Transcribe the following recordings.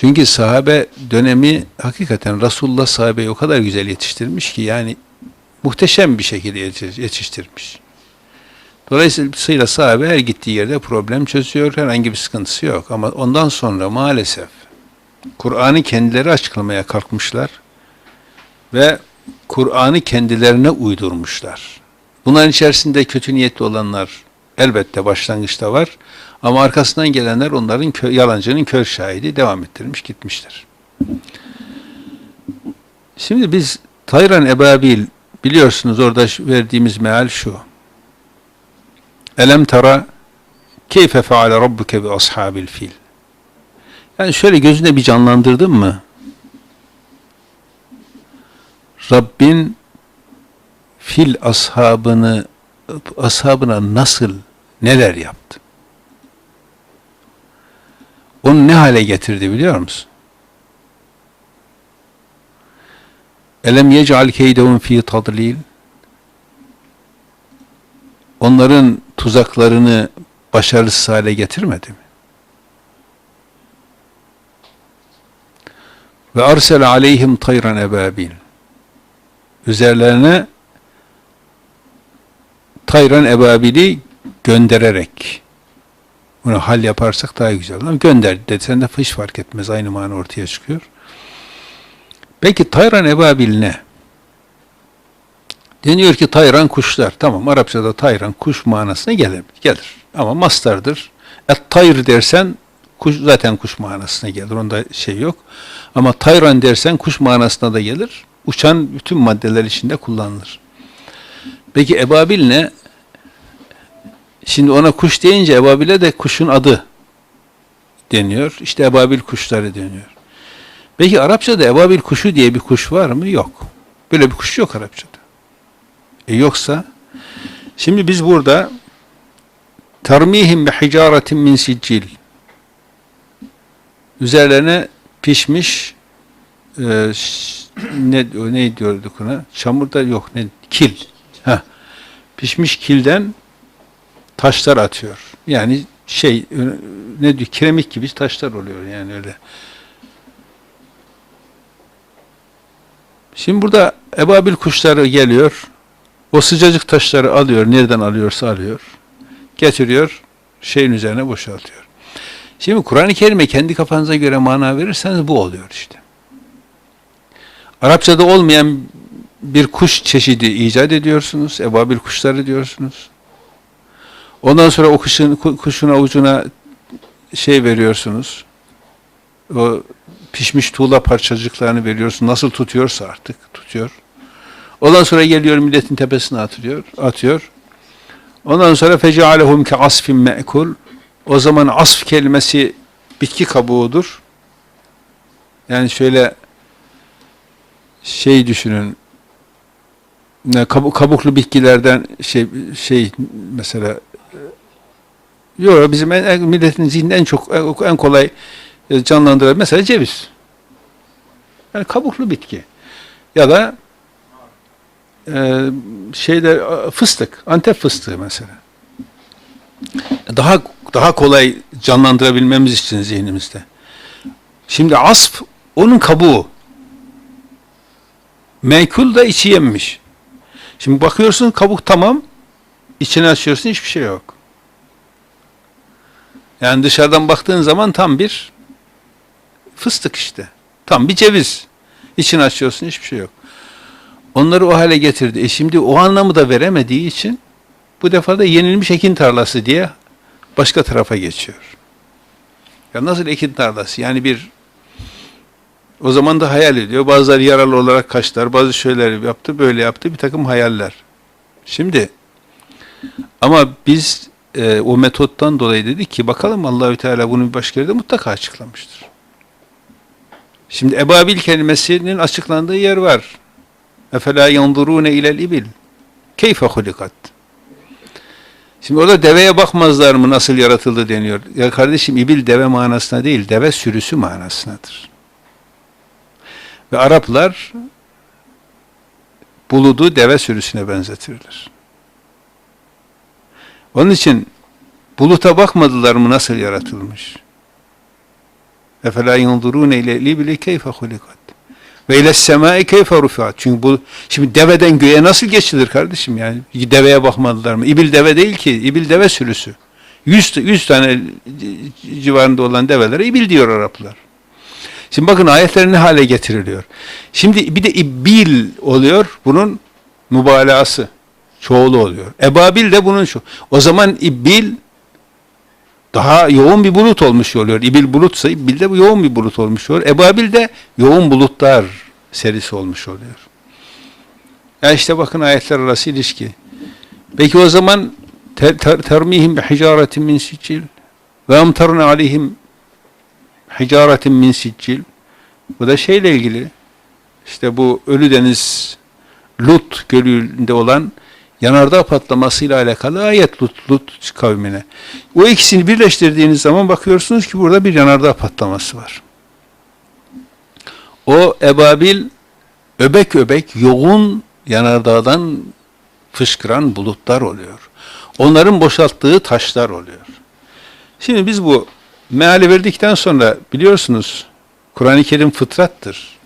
Çünkü sahabe dönemi hakikaten Resulullah sahabeyi o kadar güzel yetiştirmiş ki yani muhteşem bir şekilde yetiş- yetiştirmiş. Dolayısıyla sahabe her gittiği yerde problem çözüyor, herhangi bir sıkıntısı yok. Ama ondan sonra maalesef Kur'an'ı kendileri açıklamaya kalkmışlar ve Kur'an'ı kendilerine uydurmuşlar. Bunların içerisinde kötü niyetli olanlar elbette başlangıçta var ama arkasından gelenler onların kö- yalancının kör şahidi devam ettirmiş gitmişler. Şimdi biz Tayran Ebabil biliyorsunuz orada verdiğimiz meal şu. Elem tara keyfe feale rabbuke bi ashabil fil. Yani şöyle gözünde bir canlandırdın mı? Rabbin fil ashabını ashabına nasıl neler yaptı? Onu ne hale getirdi biliyor musun? Elem yec'al keydehum fi tadlil Onların tuzaklarını başarısız hale getirmedi mi? Ve arsel aleyhim tayran ebabil üzerlerine tayran ebabili göndererek bunu hal yaparsak daha güzel. Ama gönder desen de hiç fark etmez. Aynı mana ortaya çıkıyor. Peki tayran ebabil ne? Deniyor ki tayran kuşlar. Tamam Arapçada tayran kuş manasına gelir. gelir. Ama mastardır. Et tayr dersen kuş zaten kuş manasına gelir. Onda şey yok. Ama tayran dersen kuş manasına da gelir. Uçan bütün maddeler içinde kullanılır. Peki ebabil ne? Şimdi ona kuş deyince ebabile de kuşun adı deniyor. İşte ebabil kuşları deniyor. Peki Arapçada ebabil kuşu diye bir kuş var mı? Yok. Böyle bir kuş yok Arapçada. E yoksa şimdi biz burada termihim bi hicaretin min siccil üzerlerine pişmiş e, ne ne diyorduk ona? Çamurda yok ne kil. Ha. Pişmiş kilden taşlar atıyor. Yani şey e, ne diyor? Kiremit gibi taşlar oluyor yani öyle. Şimdi burada ebabil kuşları geliyor. O sıcacık taşları alıyor. Nereden alıyorsa alıyor. Getiriyor. Şeyin üzerine boşaltıyor. Şimdi Kur'an-ı Kerim'e kendi kafanıza göre mana verirseniz bu oluyor işte. Arapçada olmayan bir kuş çeşidi icat ediyorsunuz. Ebabil kuşları diyorsunuz. Ondan sonra o kuşun, ku- kuşun avucuna şey veriyorsunuz. O pişmiş tuğla parçacıklarını veriyorsun. Nasıl tutuyorsa artık tutuyor. Ondan sonra geliyor milletin tepesine atıyor. atıyor. Ondan sonra fecealehum ke asfin me'kul. O zaman asf kelimesi bitki kabuğudur. Yani şöyle şey düşünün. Kabuklu bitkilerden şey şey mesela Yok bizim en, en- milletin zihninde en çok en, en kolay e, canlandıran mesela ceviz. Yani kabuklu bitki. Ya da e, şeyde e, fıstık, Antep fıstığı mesela. Daha daha kolay canlandırabilmemiz için zihnimizde. Şimdi asp onun kabuğu. Meykul da içi yenmiş. Şimdi bakıyorsun kabuk tamam, içini açıyorsun hiçbir şey yok. Yani dışarıdan baktığın zaman tam bir fıstık işte. Tam bir ceviz. İçini açıyorsun hiçbir şey yok. Onları o hale getirdi. E şimdi o anlamı da veremediği için bu defa da yenilmiş ekin tarlası diye başka tarafa geçiyor. Ya nasıl ekin tarlası? Yani bir o zaman da hayal ediyor. Bazıları yaralı olarak kaçtılar, bazı şeyler yaptı, böyle yaptı, bir takım hayaller. Şimdi ama biz e, o metottan dolayı dedik ki bakalım Allahü Teala bunu bir başka yerde mutlaka açıklamıştır. Şimdi ebabil kelimesinin açıklandığı yer var. Efela yanzurune ilel ibil. Keyfe hulikat. Şimdi orada deveye bakmazlar mı nasıl yaratıldı deniyor. Ya kardeşim ibil deve manasına değil, deve sürüsü manasındadır. Ve Araplar buludu deve sürüsüne benzetirler. Onun için buluta bakmadılar mı nasıl yaratılmış? Efela yanzurun ile libili keyfe hulikat. Ve ile semai keyfe rufiat. Çünkü bu şimdi deveden göğe nasıl geçilir kardeşim yani? Deveye bakmadılar mı? İbil deve değil ki. İbil deve sürüsü. 100, 100 tane civarında olan develere ibil diyor Araplar. Şimdi bakın ayetler ne hale getiriliyor. Şimdi bir de ibil oluyor. Bunun mübalağası. Çoğulu oluyor. Ebabil de bunun şu. O zaman ibil daha yoğun bir bulut olmuş oluyor. İbil bulutsa İbil de yoğun bir bulut olmuş oluyor. Ebabil de yoğun bulutlar serisi olmuş oluyor. Ya işte bakın ayetler arası ilişki. Peki o zaman ter, ter, termihim bi hicaretin min siccil ve amtarna aleyhim hicaretin min siccil bu da şeyle ilgili işte bu Ölüdeniz Lut gölünde olan yanardağ patlamasıyla alakalı ayet Lut, Lut kavmine. O ikisini birleştirdiğiniz zaman bakıyorsunuz ki burada bir yanardağ patlaması var. O ebabil öbek öbek yoğun yanardağdan fışkıran bulutlar oluyor. Onların boşalttığı taşlar oluyor. Şimdi biz bu meali verdikten sonra biliyorsunuz Kur'an-ı Kerim fıtrattır.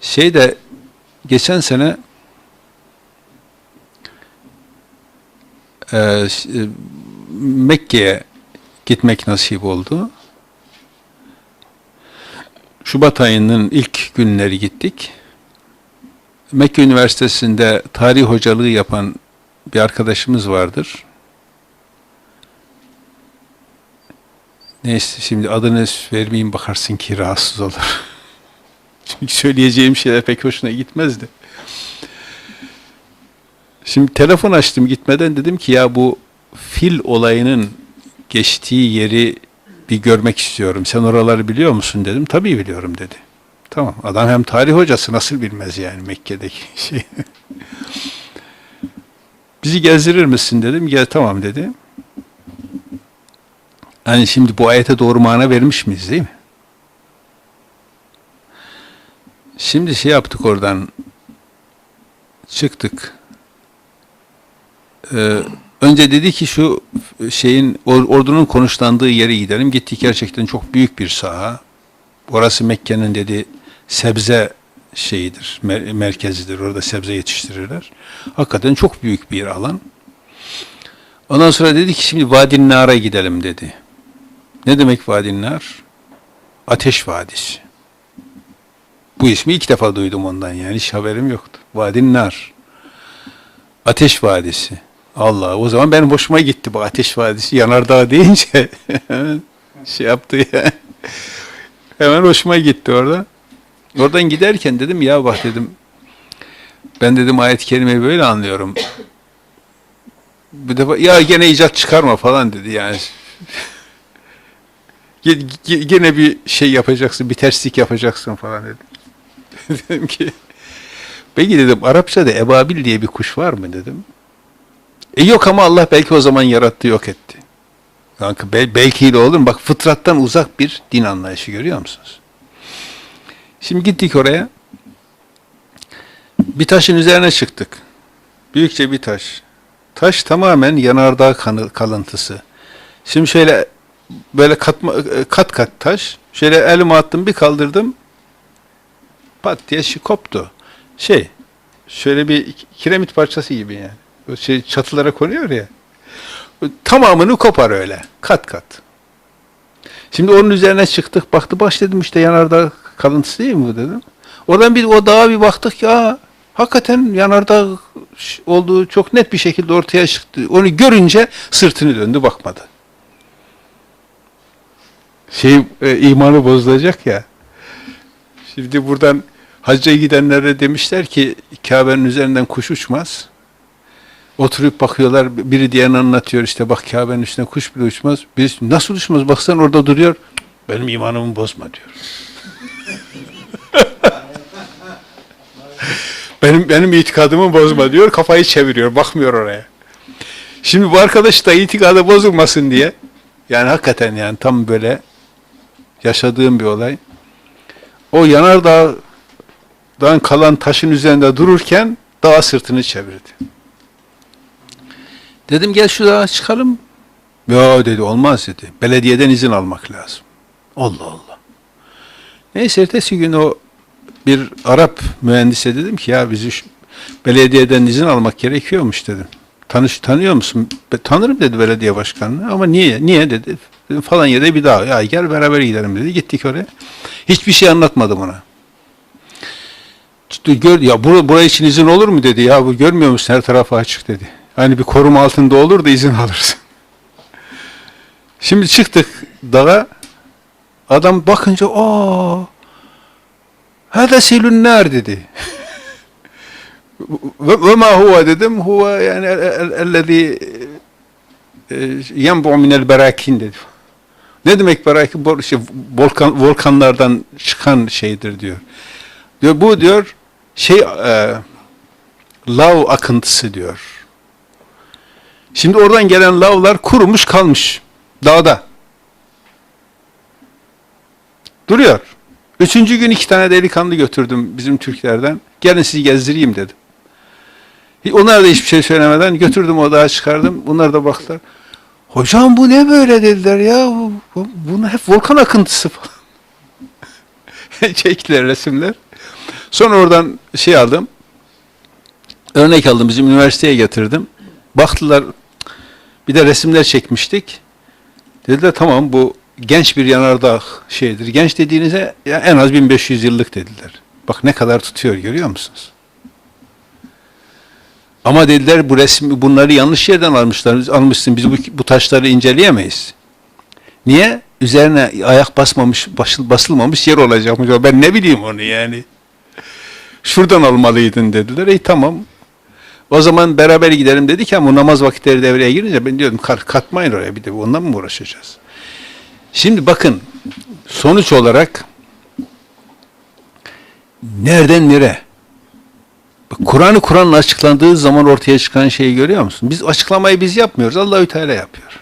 Şeyde geçen sene e, e, Mekke'ye gitmek nasip oldu. Şubat ayının ilk günleri gittik. Mekke Üniversitesi'nde tarih hocalığı yapan bir arkadaşımız vardır. Neyse şimdi adını vermeyeyim bakarsın ki rahatsız olur. Çünkü söyleyeceğim şeyler pek hoşuna gitmezdi. Şimdi telefon açtım gitmeden dedim ki ya bu fil olayının geçtiği yeri bir görmek istiyorum. Sen oraları biliyor musun dedim. Tabii biliyorum dedi. Tamam. Adam hem tarih hocası nasıl bilmez yani Mekke'deki şey. Bizi gezdirir misin dedim. Gel tamam dedi. Hani şimdi bu ayete doğru mana vermiş miyiz değil mi? Şimdi şey yaptık oradan çıktık. Ee, önce dedi ki şu şeyin or- ordunun konuşlandığı yere gidelim. Gittik gerçekten çok büyük bir saha. Orası Mekke'nin dedi sebze şeyidir, mer- merkezidir. Orada sebze yetiştirirler. Hakikaten çok büyük bir alan. Ondan sonra dedi ki şimdi Vadin Nar'a gidelim dedi. Ne demek Vadin Nar? Ateş Vadisi. Bu ismi ilk defa duydum ondan yani hiç haberim yoktu. Vadin Nar. Ateş Vadisi. Allah o zaman benim hoşuma gitti bu Ateş Vadisi. Yanardağ deyince şey yaptı ya. Hemen hoşuma gitti orada. Oradan giderken dedim ya bak dedim ben dedim ayet-i kerimeyi böyle anlıyorum. Bir defa ya gene icat çıkarma falan dedi yani. Ge- ge- Gene bir şey yapacaksın, bir terslik yapacaksın falan dedi. dedim ki peki dedim Arapçada ebabil diye bir kuş var mı dedim. E yok ama Allah belki o zaman yarattı yok etti. Kanka bel- belki de olur mu? Bak fıtrattan uzak bir din anlayışı görüyor musunuz? Şimdi gittik oraya. Bir taşın üzerine çıktık. Büyükçe bir taş. Taş tamamen yanardağ kanı, kalıntısı. Şimdi şöyle böyle katma, kat kat taş. Şöyle elime attım bir kaldırdım. Pat diye şey koptu. Şey şöyle bir kiremit parçası gibi yani. Şey çatılara konuyor ya. Tamamını kopar öyle. Kat kat. Şimdi onun üzerine çıktık. Baktı baş dedim işte yanardağ kalıntısı değil mi bu dedim. Oradan bir o dağa bir baktık ya hakikaten yanardağ olduğu çok net bir şekilde ortaya çıktı. Onu görünce sırtını döndü bakmadı. Şey e, imanı bozulacak ya. Şimdi buradan hacca gidenlere demişler ki Kabe'nin üzerinden kuş uçmaz. Oturup bakıyorlar biri diğerini anlatıyor işte bak Kabe'nin üstüne kuş bile uçmaz. Biz nasıl uçmaz baksan orada duruyor. Benim imanımı bozma diyor. benim benim itikadımı bozma diyor. Kafayı çeviriyor. Bakmıyor oraya. Şimdi bu arkadaş da itikadı bozulmasın diye yani hakikaten yani tam böyle yaşadığım bir olay. O yanardağdan kalan taşın üzerinde dururken dağa sırtını çevirdi. Dedim gel şu dağa çıkalım. Ya dedi olmaz dedi. Belediyeden izin almak lazım. Allah Allah. Neyse ertesi gün o bir Arap mühendise dedim ki ya bizi belediyeden izin almak gerekiyormuş dedim. Tanış tanıyor musun? "Be- Tanırım dedi belediye başkanını ama niye? Niye dedi. Dedim, falan yerde bir daha. Ya gel beraber gidelim dedi. Gittik oraya. Hiçbir şey anlatmadım ona. Gör, ya bura, buraya için izin olur mu dedi. Ya bu görmüyor musun her tarafı açık dedi. Hani bir koruma altında olur da izin alırsın. Şimdi çıktık dağa. Adam bakınca aa Hada silün nar dedi. ve, ve ma huve dedim. Huve yani el- el- ellezî e, yenbu minel berakin dedi. Ne demek berakin? Şey, volkan, volkanlardan çıkan şeydir diyor. Diyor bu diyor şey e, lav akıntısı diyor. Şimdi oradan gelen lavlar kurumuş kalmış dağda. Duruyor. Üçüncü gün iki tane delikanlı götürdüm bizim Türklerden. Gelin sizi gezdireyim dedim. Onlar da hiçbir şey söylemeden götürdüm o dağa çıkardım. Bunlar da baktılar. Hocam bu ne böyle dediler ya. Bu, bu, bunu hep volkan akıntısı falan. Çektiler resimler. Sonra oradan şey aldım. Örnek aldım. Bizim üniversiteye getirdim. Baktılar. Bir de resimler çekmiştik. Dediler tamam bu genç bir yanardağ şeydir. Genç dediğinize ya en az 1500 yıllık dediler. Bak ne kadar tutuyor görüyor musunuz? Ama dediler bu resim bunları yanlış yerden almışlar. Almışsın biz bu, bu taşları inceleyemeyiz. Niye? Üzerine ayak basmamış, basıl- basılmamış yer olacakmış. Ben ne bileyim onu yani. Şuradan almalıydın dediler. İyi tamam. O zaman beraber gidelim dedik ama namaz vakitleri devreye girince ben diyordum "Kat- katmayın oraya bir de ondan mı uğraşacağız? Şimdi bakın sonuç olarak nereden nereye? Kur'an-ı Kur'an'la açıklandığı zaman ortaya çıkan şeyi görüyor musun? Biz açıklamayı biz yapmıyoruz. Allahü Teala yapıyor.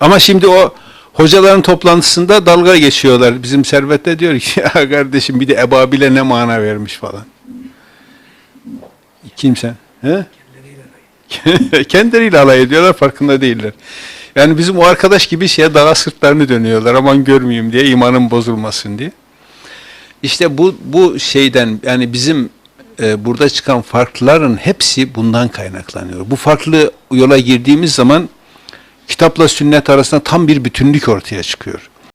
Ama şimdi o hocaların toplantısında dalga geçiyorlar. Bizim servette diyor ki ya kardeşim bir de ebabile ne mana vermiş falan. Kimsen? He? Kendileriyle alay ediyorlar farkında değiller. Yani bizim o arkadaş gibi şeye dağa sırtlarını dönüyorlar aman görmeyeyim diye imanım bozulmasın diye. İşte bu bu şeyden yani bizim e, burada çıkan farkların hepsi bundan kaynaklanıyor. Bu farklı yola girdiğimiz zaman kitapla sünnet arasında tam bir bütünlük ortaya çıkıyor.